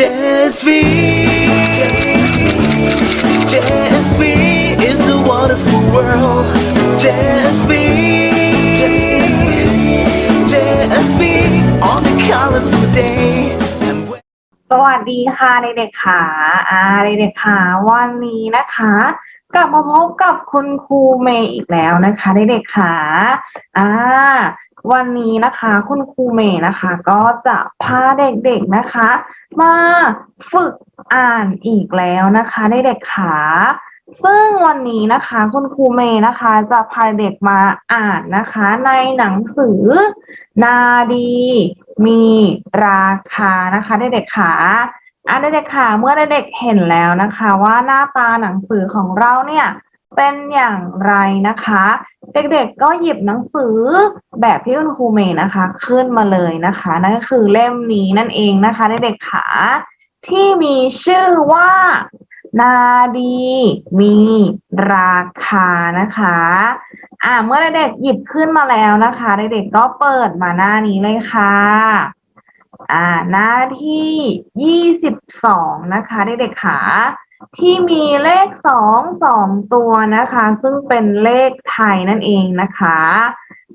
JSV JSV is a wonderful world JSV JSV on a colorful day สวัสดีค่ะเด็กๆค่ะอ่าเด็กๆค่ะวันนี้นะคะ กลับมาพบกับคุณครูเมย์อีกแล้วนะคะเด็กๆค่ะอ่า วันนี้นะคะคุณครูเมย์นะคะ ก็จะพาเด็กๆนะคะ มาฝึกอ่านอีกแล้วนะคะเด็กๆค่ะซึ่งวันนี้นะคะคุณครูเมย์นะคะ จะพาเด็กมาอ่านนะคะ ในหนังสือ นาดี มีราคานะคะเด็กๆค่ะอะเด็กๆค่ะเมื่อเด็กๆเห็นแล้วนะคะ ว่าหน้าตาหนังสือของเราเนี่ย เป็นอย่างไรนะคะ เด็กๆก็หยิบหนังสือแบบที่คุณครูเมย์นะคะ ขึ้นมาเลยนะคะ นั่นก็คือเล่มนี้นั่นเองนะคะเด็กๆค่ะที่มีชื่อว่า นาดี มีราคานะคะ อ่าเมื่อเด็กๆหยิบขึ้นมาแล้วนะคะเด็กๆก็เปิดมาหน้านี้เลยค่ะอ่าหน้าที่ยี่สิบสองนะคะเด็กๆค่ะ ที่มีเลขสองสองตัวนะคะ ซึ่งเป็นเลขไทยนั่นเองนะคะ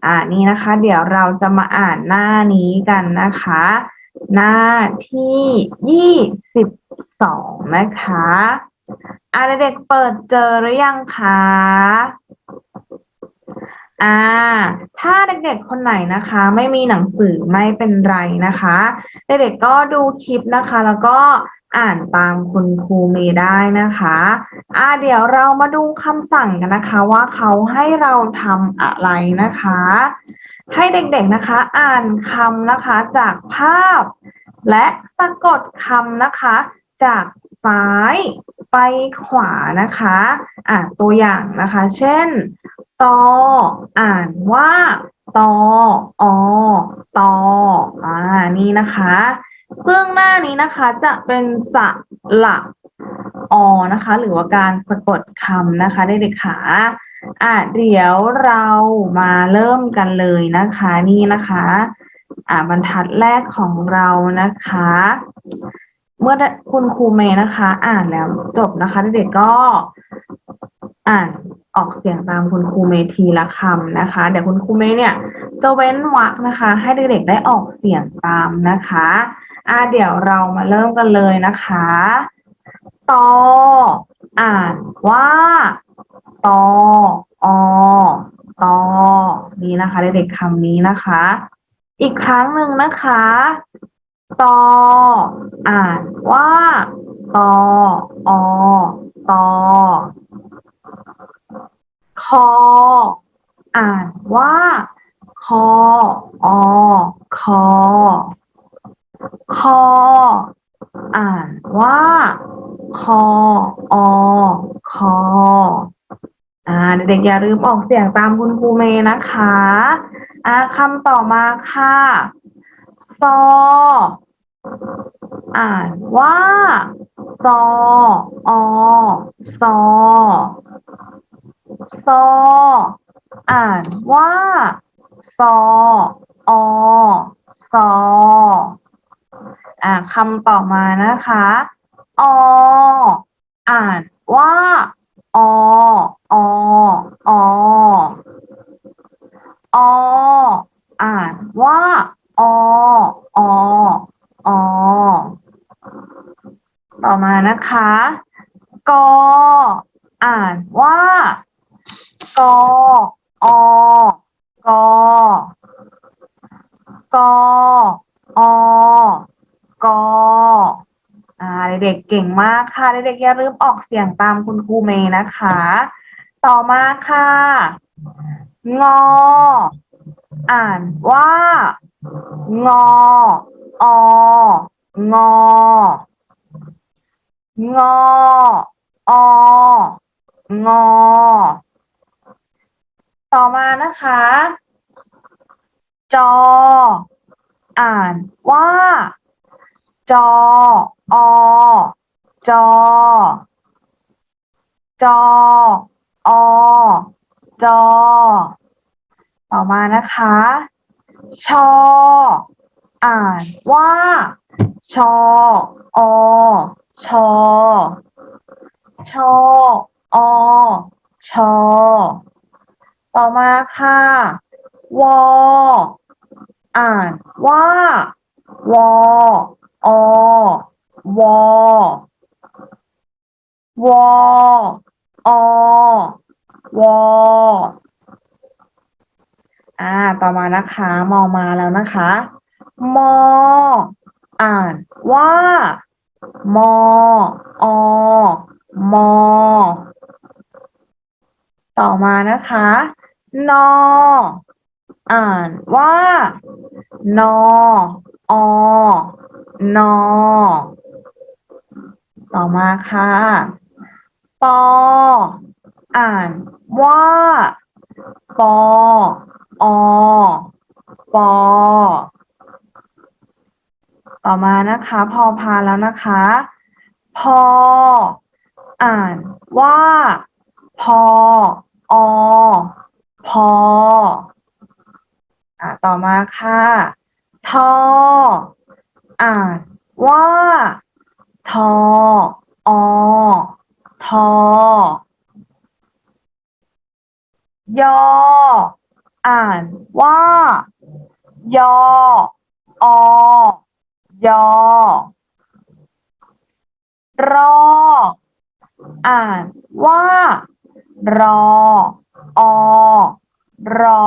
อ่านี่นะคะ เดี๋ยวเราจะมาอ่านหน้านี้กันนะคะ หน้าที่ยี่สิบสองนะคะอาเด็กเปิดเจอหรือยังคะอ่า ถ้าเด็กๆ คนไหนนะคะ ไม่มีหนังสือไม่เป็นไรนะคะ เด็กๆ ก็ดูคลิปนะคะ แล้วก็อ่านตามคุณครูเมย์ได้นะคะอ่าเดี๋ยวเรามาดูคำสั่งกันนะคะ ว่าเขาให้เราทำอะไรนะคะ ให้เด็กๆนะคะ อ่านคำนะคะจากภาพ และสะกดคำนะคะ จากซ้ายไปขวานะคะ อ่าตัวอย่างนะคะ เช่น ตอ อ่านว่า ตอ ออ ตอ อ่า นี่นะคะ ซึ่งหน้านี้นะคะจะเป็นสระอนะคะ หรือว่าการสะกดคำนะคะเด็กๆค่ะอะเดี๋ยวเรามาเริ่มกันเลยนะคะ นี่นะคะ อ่าบรรทัดแรกของเรานะคะ เมื่อคุณครูเมย์นะคะ อ่านแล้วจบนะคะเด็กๆก็ อ่าน ออกเสียงตามคุณครูเมย์ทีละคำนะคะ เดี๋ยวคุณครูเมเนี่ยจะเว้นวรรคนะคะ ให้เด็กๆได้ออกเสียงตามนะคะอ่าเดี๋ยวเรามาเริ่มกันเลยนะคะตออ่านว่าตออตอนี่นะคะเด็กๆคำนี้นะคะ อีกครั้งหนึ่งนะคะตออ่านว่าตออตอ คอ อ่านว่า คออคอ คอ อ่านว่า คออคอ อ่าเด็กๆอย่าลืมออกเสียงตามคุณครูเมย์นะคะ อ่าคำต่อมาค่ะ ซอ อ่านว่า ซออซอ ซอ อ่านว่าซออ ซอ อ่าคำต่อมานะคะ อ อ่านว่า อ อ อ อ อ่านว่า อ อ อ ต่อมานะคะ ก อ่านว่า ก อ ก ก อ ก อ่าเด็กๆเก่ งมากค่ะเด็กๆอย่าลืมออกเสียงตามคุณครูเมย์นะคะ ต่อมาค่ะ งอ อ่านว่า งอ องอ งอ องอ ต่อมานะคะ จอ อ่านว่า จออ จอ จอ อ จอ ต่อมานะคะ ชอ อ่านว่า ชอ อ ชอ ชอ อ ชอ ต่อมาค่ะ วอ อ่านว่า วอ อ วอ วออวออ่า ต่อมานะคะ มอมาแล้วนะคะ มอ อ่านว่า มออมอ ต่อมานะคะ นอ อ่านว่า นออนอ ต่อมาค่ะ ปอ อ่านว่าปออปอ ต่อมานะคะ พอพานแล้วนะคะ พอ อ่านว่า พออพออะต่อมาค่ะ ทอ อ่านว่า ทออ ทอยอ อ่านว่ายออยอรอ อ่านว่า รอ อรอ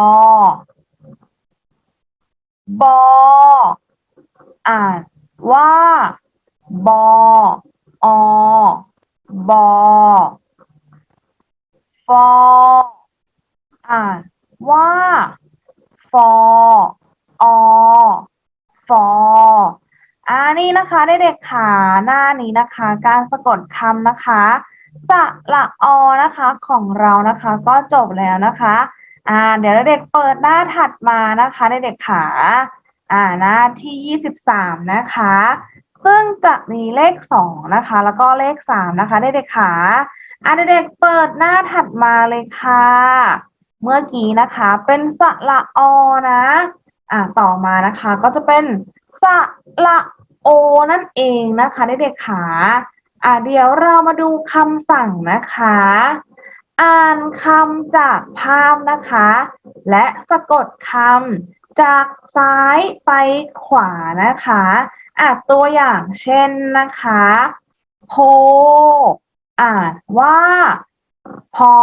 บอ อ่านว่า บอ อ บอฟออ่านว่าฟออฟออ่านี่นะคะเด็กๆขาหน้านี้นะคะ การสะกดคำนะคะสระอนะคะของเรานะคะ ก็จบแล้วนะคะ อ่า เดี๋ยวเด็กๆเปิดหน้าถัดมานะคะเด็กๆขา อ่าหน้าที่ยี่สิบสามนะคะ ซึ่งจะมีเลขสองนะคะ แล้วก็เลขสามนะคะเด็กๆขาอ่าเด็กๆเปิดหน้าถัดมาเลยค่ะ เมื่อกี้นะคะ เป็นสระอนะ อ่าต่อมานะคะ ก็จะเป็นสระโอนั่นเองนะคะเด็กๆขาอ่าเดี๋ยวเรามาดูคำสั่งนะคะ อ่านคำจากภาพนะคะ และสะกดคำจากซ้ายไปขวานะคะ อะตัวอย่างเช่นนะคะ โพ อ่านว่า พอ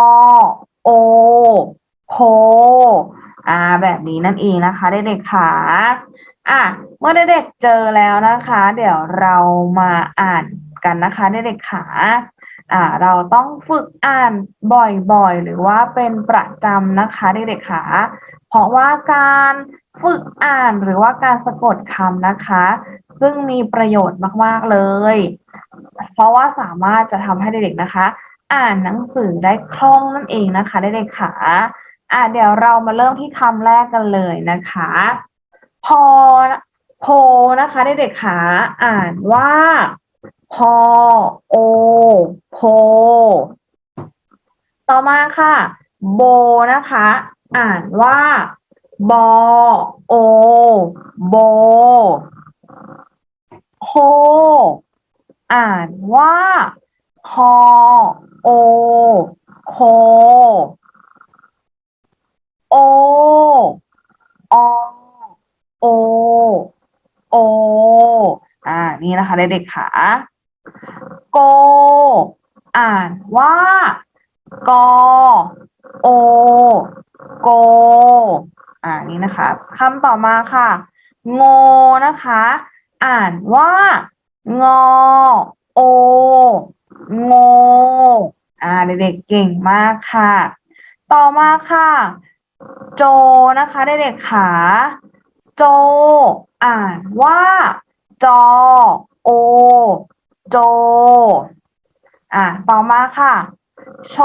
โอ โพ อ่า แบบนี้นั่นเองนะคะเด็กๆค่ะอะเมื่อเด็กๆเจอแล้วนะคะ เดี๋ยวเรามาอ่านกันนะคะเด็กๆค่ะอ่าเราต้องฝึกอ่านบ่อยๆ หรือว่าเป็นประจำนะคะเด็กๆค่ะเพราะว่าการ ฝึกอ่านหรือว่าการสะกดคำนะคะ ซึ่งมีประโยชน์มาก ๆ เลย เพราะว่าสามารถจะทำให้เด็กๆนะคะ อ่านหนังสือได้คล่องนั่นเองนะคะเด็กๆค่ะอะเดี๋ยวเรามาเริ่มที่คำแรกกันเลยนะคะ พอโพนะคะเด็กๆค่ะอ่านว่าพอโอโพต่อมาค่ะ โบนะคะ อ่านว่า บอโอโบโคอ่านว่าคอโอโคโออโอโออ่านี่นะคะเด็กๆค่ะโก อ่านว่า กอ โอ โก อ่า นี่นะคะคำต่ อมาค่ะ โงนะคะ อ่านว่างอโอ โงอ่าเด็กๆเก่งมากค่ะ ต่อมาค่ะ โจนะคะเด็กๆขาโจ อ่านว่าจอโอ โจ อะต่อมาค่ะ โช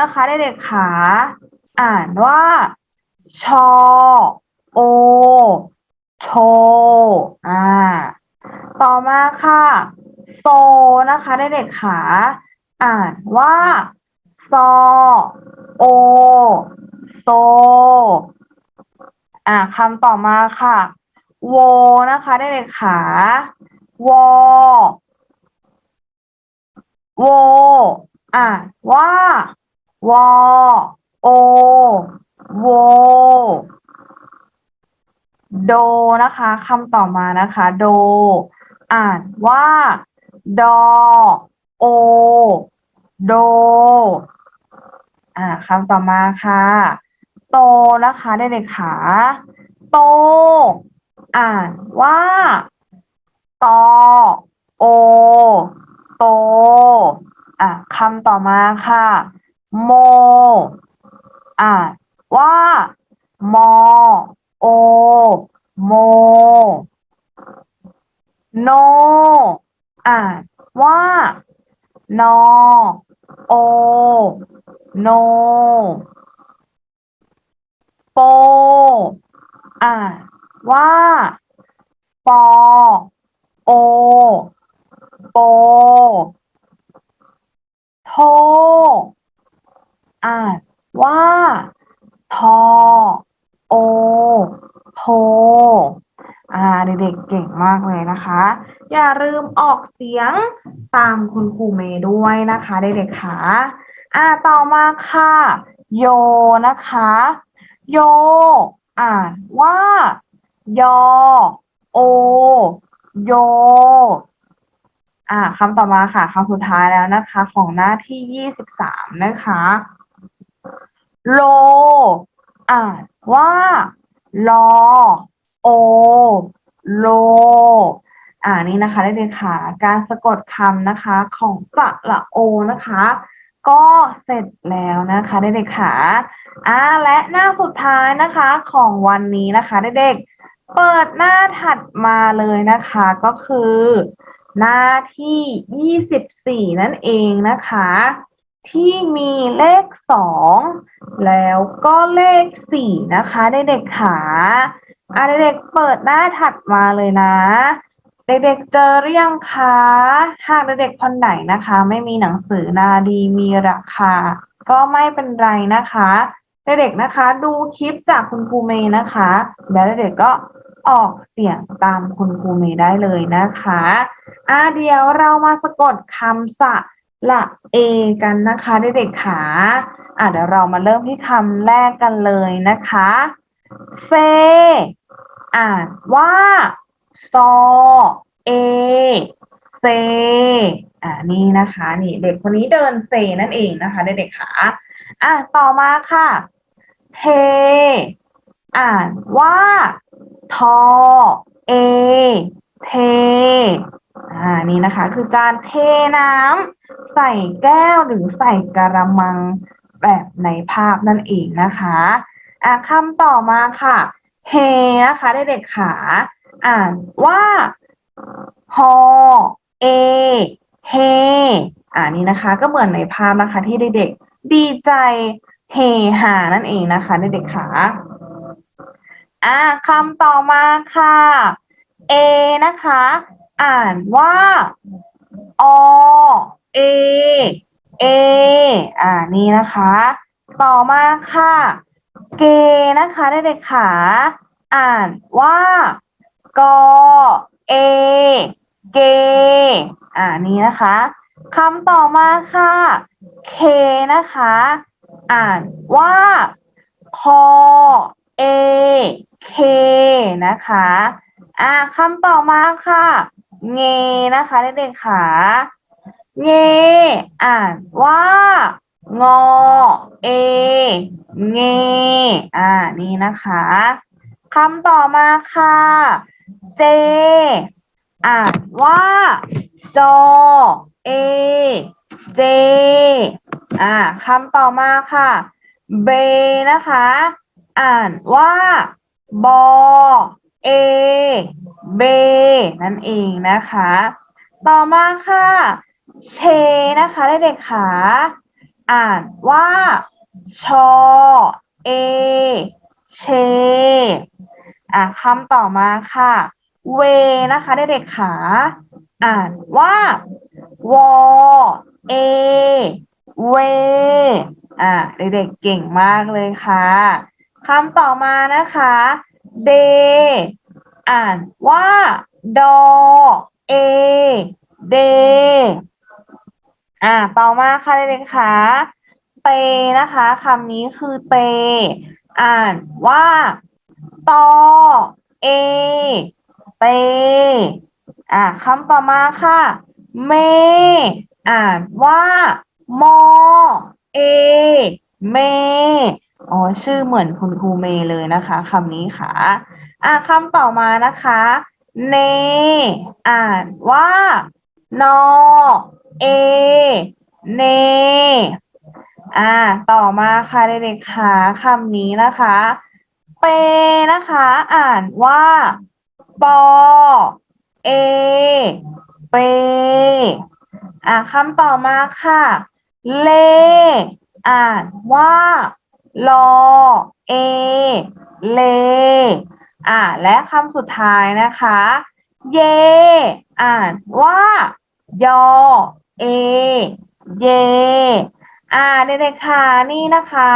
นะคะเด็กๆขา อ่านว่าชอ โอ โช อ่า ต่อมาค่ะ โซนะคะเด็กๆขา อ่านว่า ซอ โอ โซ อ่าคำต่อมาค่ะ โวนะคะเด็กๆขา วอ โว อ่านว่าวอ โอ โว โดนะคะคำต่อมานะคะ โด อ่านว่า ดอ โอ โด อ่าคำต่อมาค่ะ โตนะคะเด็กๆขาโต อ่านว่าตอโอ โต อะคำต่อมาค่ะ โม อ่านว่า มอ โอ โม โน อ่านว่า นอ โอ โน โป อ่านว่า ปอ โอ โป โท อ่านว่า ทอ โอ โท อ่าเด็กๆเก่งมากเลย นะคะ อย่าลืมออกเสียงตามคุณครูเมย์ด้วยนะคะเด็กๆค่ะอ่าต่อมาค่ะ โยนะคะ โย อ่านว่า ยอ โอ โย อ่าคำต่อมาค่ะคำสุดท้ายแล้วนะคะ ของหน้าที่ยี่สิบสามนะคะ โล อ่านว่า ลอ โอ โล อ่านี่นะคะได้เลยค่ะ การสะกดคำนะคะของสระโอนะคะ ก็เสร็จแล้วนะคะได้เลยค่ะอ่าและหน้าสุดท้ายนะคะของวันนี้นะคะเด็กๆเปิดหน้าถัดมาเลยนะคะ ก็คือ หน้าที่ 24 นั่นเองนะคะ ที่มีเลข 2 แล้วก็เลข 4 นะคะเด็กๆค่ะอะเด็กๆเปิดหน้าถัดมาเลยนะ เด็กๆเจอหรือยังคะหากเด็กๆคนไหนนะคะ ไม่มีหนังสือนาดีมีราคา ก็ไม่เป็นไรนะคะเด็กๆนะคะ ดูคลิปจากคุณครูเมย์นะคะ แล้วเด็กๆก็ออกเสียงตามคุณครูเมย์ได้เลยนะคะอะเดี๋ยวเรามาสะกดคำสระเอกันนะคะเด็กๆค่ะอะเดี๋ยวเรามาเริ่มที่คำแรกกันเลยนะคะเซอ่านว่า ซอเอเซอ่านี่นะคะ นี่เด็กคนนี้เดินเซนั่นเองนะคะเด็กๆค่ะอะต่อมาค่ะ เท อ่านว่าทอเอ เท อ่านี่นะคะ คือการเทน้ำใส่แก้วหรือใส่กระมังแบบในภาพนั่นเองนะคะอะคำต่อมาค่ะ เฮนะคะเด็กๆขา อ่านว่าฮอเอเฮอ่านี่นะคะ ก็เหมือนในภาพนะคะ ที่เด็กๆดีใจเฮฮานั่นเองนะคะเด็กๆขาอ่าคำต่อมาค่ะเอนะคะ อ่านว่าอเอเออ่านี่นะคะ ต่อมาค่ะ เกนะคะเด็กๆขาอ่านว่า กอเอ เก อ่านี้นะคะคำต่อมาค่ะ เคนะคะ อ่านว่าคอเอ เคนะคะ อ่าคำต่อมาค่ะ เงนะคะเด็กๆขาเงอ่านว่างอเอ เง อ่า นี่นะคะคำต่อมาค่ะ เจ อ่านว่า จอ เอ เจ อ่าคำต่อมาค่ะเบนะคะ อ่านว่าบอเอเบนั่นเองนะคะ ต่อมาค่ะ เชนะคะเด็กๆขาอ่านว่าชอเอเช อะคำต่อมาค่ะ เวนะคะเด็กๆขา อ่านว่าวอเอเวอะเด็กๆเก่งมากเลยค่ะคำต่อมานะคะเดอ่านว่าดอเอ day อ่าต่อมาค่ะเด็กๆค่ะเตนะคะคำนี้คือเต อ่านว่า ตอเอเตอ่าคำต่อมาค่ะ เม อ่านว่า มอ เอ เม อ๋อ ชื่อเหมือนคุณครูเมเลยนะคะคำนี้ค่ะ อ่าคำต่อมานะคะ เน อ่านว่า นอ เอ เน อ่า ต่อมาค่ะเด็กๆค่ะคำนี้นะคะ เปนะคะ อ่านว่าปอเอเปอ่าคำต่อมาค่ะ เลอ่านว่าลอเอเลอ่าและคำสุดท้ายนะคะ เย อ่านว่ายอเอ เย อ่าเด็กๆค่ะนี่นะคะ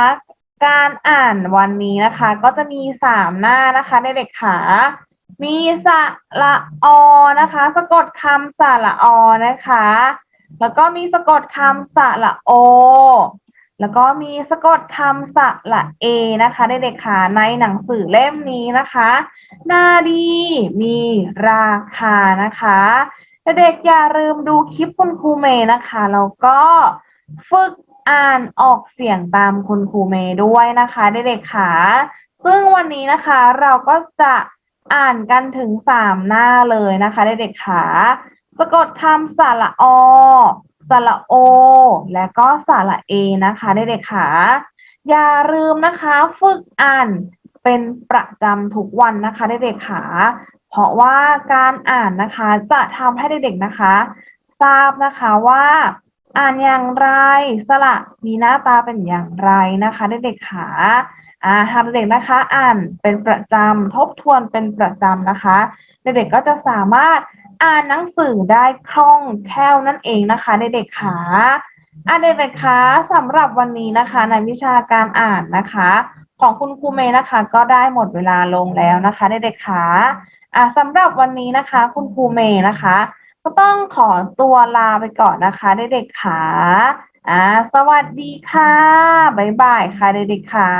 การอ่านวันนี้นะคะ ก็จะมีสามหน้านะคะในเด็กๆค่ะมีสระอนะคะ สะกดคำสระอนะคะ แล้วก็มีสะกดคำสระโอ แล้วก็มีสะกดคำสระเอนะคะในเด็กๆค่ะในหนังสือเล่มนี้นะคะ หน้าดีมีราคานะคะเด็กอย่าลืมดูคลิปคุณครูเมย์นะคะแล้วก็ฝึก อ่านออกเสียงตามคุณครูเมย์ด้วยนะคะเด็กๆค่ะซึ่งวันนี้นะคะเราก็จะอ่านกันถึงสามหน้าเลยนะคะเด็กๆค่ะสะกดคำสระอสระโอ และก็สระเอนะคะเด็กๆค่ะอย่าลืมนะคะฝึกอ่านเป็นประจำทุกวันนะคะเด็กๆค่ะเพราะว่าการอ่านนะคะจะทำให้เด็กๆนะคะ ทราบนะคะว่า อ่านอย่างไร สระมีหน้าตาเป็นอย่างไรนะคะเด็กๆค่ะอ่าหากเด็กนะคะ อ่านเป็นประจำทบทวนเป็นประจำนะคะ เด็กๆก็จะสามารถอ่านหนังสือได้คล่องแคล่วนั่นเองนะคะเด็กๆค่ะอ่าเด็กๆคะสำหรับวันนี้นะคะ ในวิชาการอ่านนะคะ ของคุณครูเมย์นะคะ ก็ได้หมดเวลาลงแล้วนะคะเด็กๆค่ะอ่าสำหรับวันนี้นะคะ คุณครูเมย์นะคะ ก็ต้องขอตัวลาไปก่อนนะคะเด็กๆค่ะอ่าสวัสดีค่ะ บ๊ายบายค่ะเด็กๆค่ะ